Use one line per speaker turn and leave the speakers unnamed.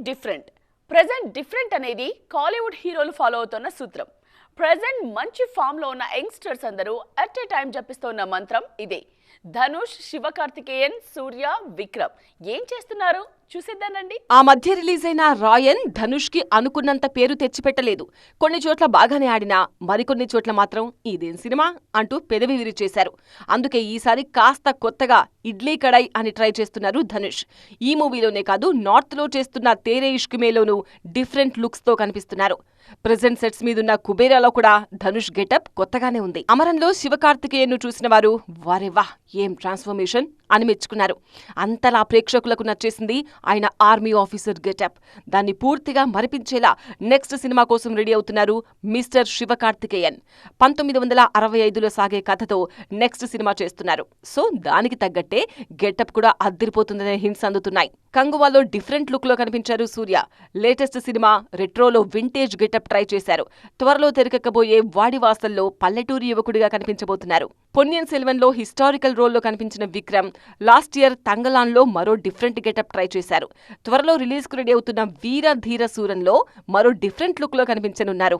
Different. Present different అనేది కాలీవుడ్ హీరోలు follow అవుతున్న సూత్రం. ప్రజెంట్ మంచి ఫామ్లో ఉన్న యంగ్స్టర్స్ అందరూ అట్ ఏ టైం జపిస్తున్న మంత్రం ఇదే. ధనుష్ శివకార్తికేయన్ సూర్య విక్రమ్ ఏం చేస్తున్నారు? చూసేద్దానండి
ఆ మధ్య రిలీజ్ అయిన రాయన్ ధనుష్కి అనుకున్నంత పేరు తెచ్చిపెట్టలేదు. కొన్ని చోట్ల బాగానే ఆడినా మరికొన్ని చోట్ల మాత్రం ఇదేం సినిమా అంటూ పెదవి విరిచేశారు. అందుకే ఈసారి కాస్త కొత్తగా ఇడ్లీ కడాయి అని ట్రై చేస్తున్నారు ధనుష్. ఈ మూవీలోనే కాదు నార్త్లో చేస్తున్న తేరే ఇష్కుమేలోనూ డిఫరెంట్ లుక్స్తో కనిపిస్తున్నారు. ప్రజెంట్ సెట్స్ మీదున్న కుబేరాలో కూడా ధనుష్ గెటప్ కొత్తగానే ఉంది. అమరంలో శివకార్తికేయన్ను చూసిన వారు వారే వాహ్ ఏం ట్రాన్స్ఫర్మేషన్ అని మెచ్చుకున్నారు. అంతలా ప్రేక్షకులకు నచ్చేసింది ఆయన ఆర్మీ ఆఫీసర్ గెటప్. దాన్ని పూర్తిగా మరిపించేలా నెక్స్ట్ సినిమా కోసం రెడీ అవుతున్నారు మిస్టర్ శివకార్తికేయన్. పంతొమ్మిది వందల అరవై ఐదులో సాగే కథతో నెక్స్ట్ సినిమా చేస్తున్నారు. సో దానికి తగ్గట్టే గెటప్ కూడా అద్దరిపోతుందనే హింట్స్ అందుతున్నాయి. కంగువాలో డిఫరెంట్ లుక్లో కనిపించారు సూర్య. లేటెస్ట్ సినిమా రెట్రోలో వింటేజ్ గెటప్ ట్రై చేశారు. త్వరలో తెరకెక్కబోయే వాడివాసల్లో పల్లెటూరి యువకుడిగా కనిపించబోతున్నారు. పొన్నియన్ సెల్వన్లో హిస్టారికల్ రోల్లో కనిపించిన విక్రమ్ లాస్ట్ ఇయర్ తంగలాన్లో మరో డిఫరెంట్ గెటప్ ట్రై చేశారు. త్వరలో రిలీజ్కు రెడీ అవుతున్న వీర ధీర సూరంలో మరో డిఫరెంట్ లుక్లో కనిపించనున్నారు.